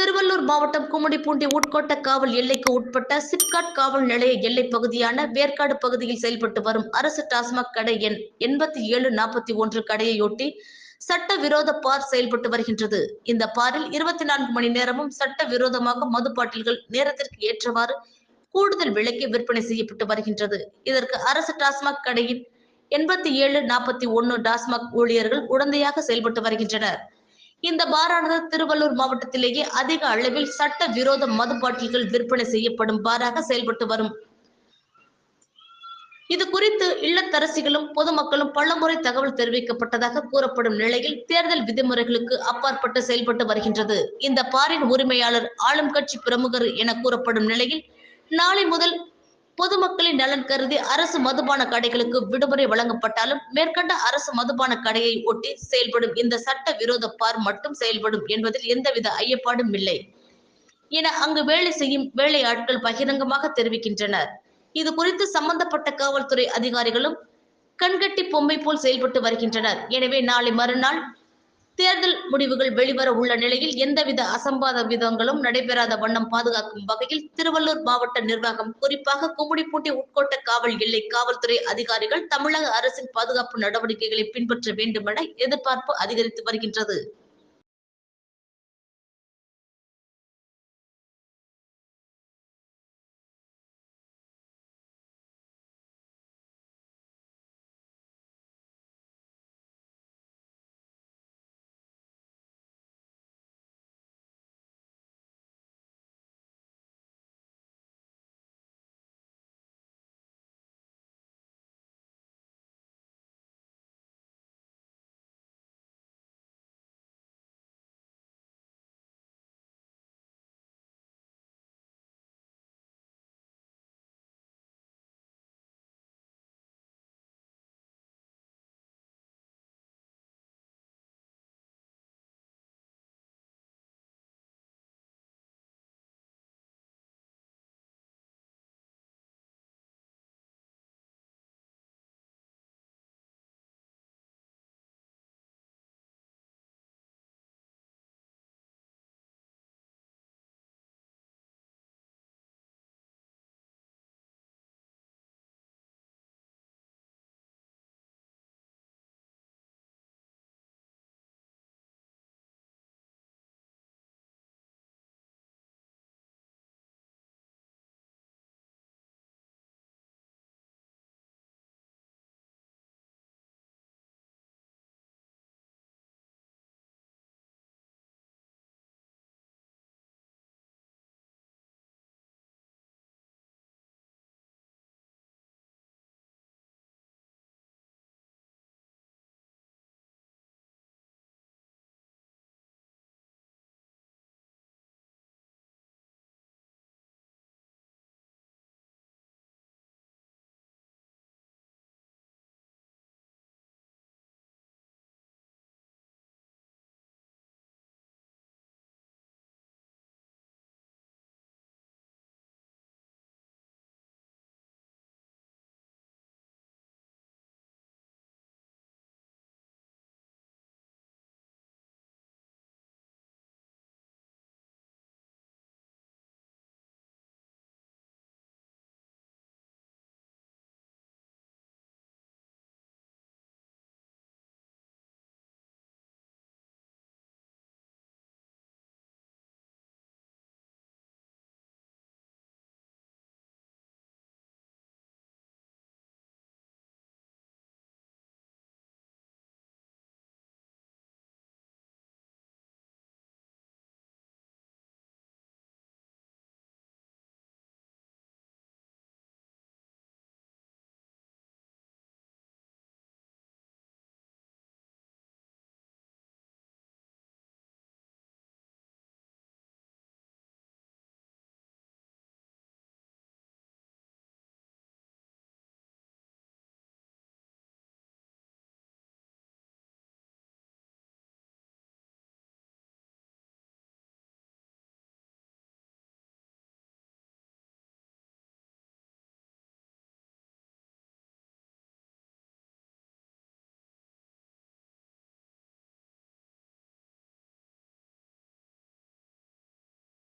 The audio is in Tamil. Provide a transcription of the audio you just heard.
திருவள்ளூர் மாவட்டம் கும்மிடிப்பூண்டி உட்கோட்ட காவல் எல்லைக்கு உட்பட்ட சிப்காட் காவல் நிலைய எல்லைப் பகுதியான வேர்க்காடு பகுதியில் செயல்பட்டு வரும் அரசு டாஸ்மாக் கடை எண் எண்பத்தி ஏழு நாற்பத்தி ஒன்று கடையையொட்டி சட்ட விரோத பார் செயல்பட்டு வருகின்றது. இந்த பாரில் இருபத்தி நான்கு மணி நேரமும் சட்ட விரோதமாக மது பாட்டில்கள் நேரத்திற்கு ஏற்றவாறு கூடுதல் விலைக்கு விற்பனை செய்யப்பட்டு வருகின்றது. இதற்கு அரசு டாஸ்மாக் கடையின் எண்பத்தி ஏழு நாற்பத்தி ஒன்னு டாஸ்மாக் ஊழியர்கள் உடந்தையாக செயல்பட்டு வருகின்றனர். இந்த பாரானது திருவள்ளூர் மாவட்டத்திலேயே அதிக அளவில் சட்ட விரோத மது பாட்டில்கள் விற்பனை செய்யப்படும் பாராக செயல்பட்டு வரும். இது குறித்து இல்லத்தரசிகளும் பொதுமக்களும் பலமுறை தகவல் தெரிவிக்கப்பட்டதாக கூறப்படும் நிலையில் தேர்தல் விதிமுறைகளுக்கு அப்பாற்பட்டு செயல்பட்டு வருகின்றது. இந்த பாரின் உரிமையாளர் ஆளும் கட்சி பிரமுகர் என கூறப்படும் நிலையில் நாளை முதல் பொதுமக்களின் நலன் கருதி அரசு மதுபான கடைகளுக்கு விடுமுறை வழங்கப்பட்டாலும் மேற்கண்ட அரசு மதுபான கடையை ஒட்டி செயல்படும் இந்த சட்ட விரோத பார் மட்டும் செயல்படும் என்பதில் எந்தவித ஐயப்பாடும் இல்லை. என அங்கு வேலை செய்யும் வேலை ஆட்கள் பகிரங்கமாக தெரிவிக்கின்றனர். இது குறித்து சம்பந்தப்பட்ட காவல்துறை அதிகாரிகளும் கண்கட்டி பொம்மை போல் செயல்பட்டு வருகின்றனர். எனவே நாளை மறுநாள் தேர்தல் முடிவுகள் வெளிவர உள்ள நிலையில் எந்தவித அசம்பாத விதங்களும் நடைபெறாத வண்ணம் பாதுகாக்கும் வகையில் திருவள்ளூர் மாவட்ட நிர்வாகம் குறிப்பாக கும்மிடிப்பூண்டி உட்கோட்ட காவல் எல்லை காவல்துறை அதிகாரிகள் தமிழக அரசின் பாதுகாப்பு நடவடிக்கைகளை பின்பற்ற வேண்டுமென எதிர்பார்ப்பு அதிகரித்து வருகின்றது.